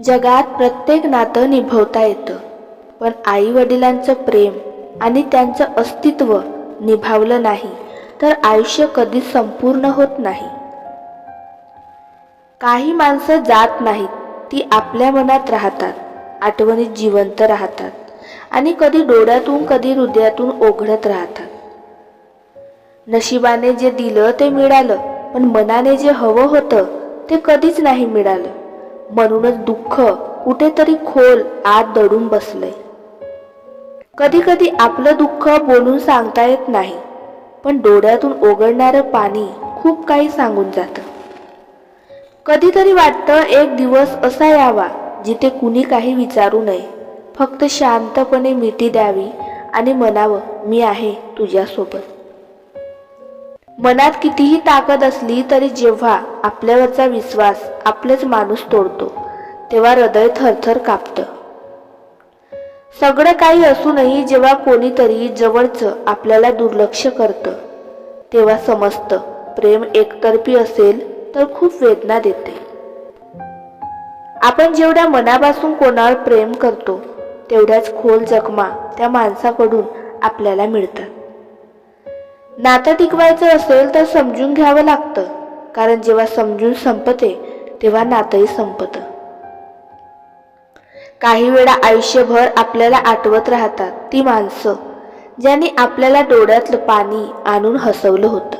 जगात प्रत्येक नातं निभवता येतं. पण आई वडिलांचं प्रेम आणि त्यांचं अस्तित्व निभावलं नाही तर आयुष्य कधीच संपूर्ण होत नाही. काही माणसं जात नाहीत ती आपल्या मनात राहतात आठवणीत जिवंत राहतात आणि कधी डोळ्यातून कधी हृदयातून ओघडत राहतात. नशिबाने जे दिलं ते मिळालं पण मनाने जे हवं होतं ते कधीच नाही मिळालं. म्हणूनच दुःख कुठेतरी खोल आत दडून बसलंय. कधी कधी आपलं दुःख बोलून सांगता येत नाही पण डोळ्यातून ओघळणारं पाणी खूप काही सांगून जातं. कधीतरी वाटतं एक दिवस असा यावा जिथे कुणी काही विचारू नये. फक्त शांतपणे मिठी द्यावी आणि म्हणावं मी आहे तुझ्यासोबत. मनात कितीही ताकद असली तरी जेव्हा आपल्यावरचा विश्वास आपलेच माणूस तोडतो तेव्हा हृदय थरथर कापतं. सगळं काही असूनही जेव्हा कोणीतरी जवळचं आपल्याला दुर्लक्ष करतं तेव्हा समजतं प्रेम एकतर्फी असेल तर खूप वेदना देते. आपण जेवढ्या मनापासून कोणावर प्रेम करतो तेवढ्याच खोल जखमा त्या माणसाकडून आपल्याला मिळतात. नातं टिकवायचं असेल तर समजून घ्यावं लागतं. कारण जेव्हा समजून संपते तेव्हा नातंही संपतं. काही वेळा आयुष्यभर आपल्याला आठवत राहतात ती माणसं ज्यांनी आपल्याला डोळ्यातलं पाणी आणून हसवलं होतं.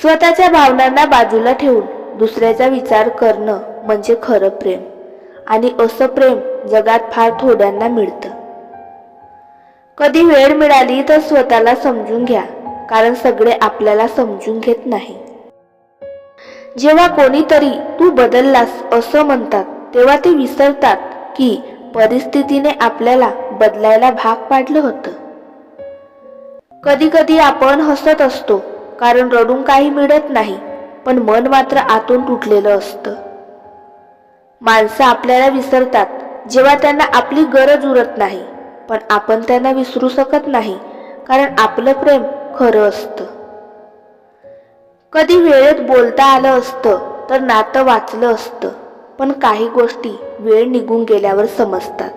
स्वतःच्या भावनांना बाजूला ठेवून दुसऱ्याचा विचार करणं म्हणजे खरं प्रेम. आणि असं प्रेम जगात फार थोड्यांना मिळतं. कधी वेळ मिळाली तर स्वतःला समजून घ्या कारण सगळे आपल्याला समजून घेत नाही. जेव्हा कोणीतरी तू बदललास असं म्हणतात तेव्हा ते विसरतात की परिस्थितीने आपल्याला बदलायला भाग पाडलं होतं. कधी कधी आपण हसत असतो कारण रडून काही मिळत नाही पण मन मात्र आतून तुटलेलं असतं. माणसं आपल्याला विसरतात जेव्हा त्यांना आपली गरज उरत नाही. पण आपण त्यांना विसरू शकत नाही कारण आपलं प्रेम खरं असतं. कधी वेळेत बोलता आलं असतं तर नातं वाचलं असतं पण काही गोष्टी वेळ निघून गेल्यावर समजतात.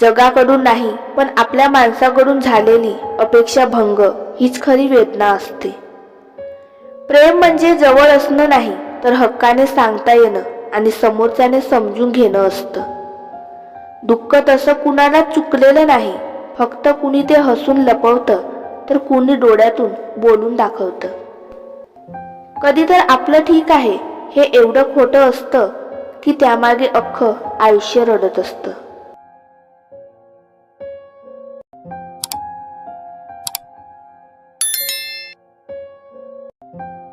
जगाकडून नाही पण आपल्या माणसाकडून झालेली अपेक्षा भंग हीच खरी वेदना असते. प्रेम म्हणजे जवळ असणं नाही तर हक्काने सांगता येणं आणि समोरच्याने समजून घेणं असतं. दुःख तसं कुणाला चुकलेलं नाही. फक्त कुणी ते हसून लपवतं तर कुणी डोळ्यातून बोलून दाखवतं. कधी तर आपलं ठीक आहे हे एवढं खोटं असतं की त्यामागे अख्खं आयुष्य रडत असतं.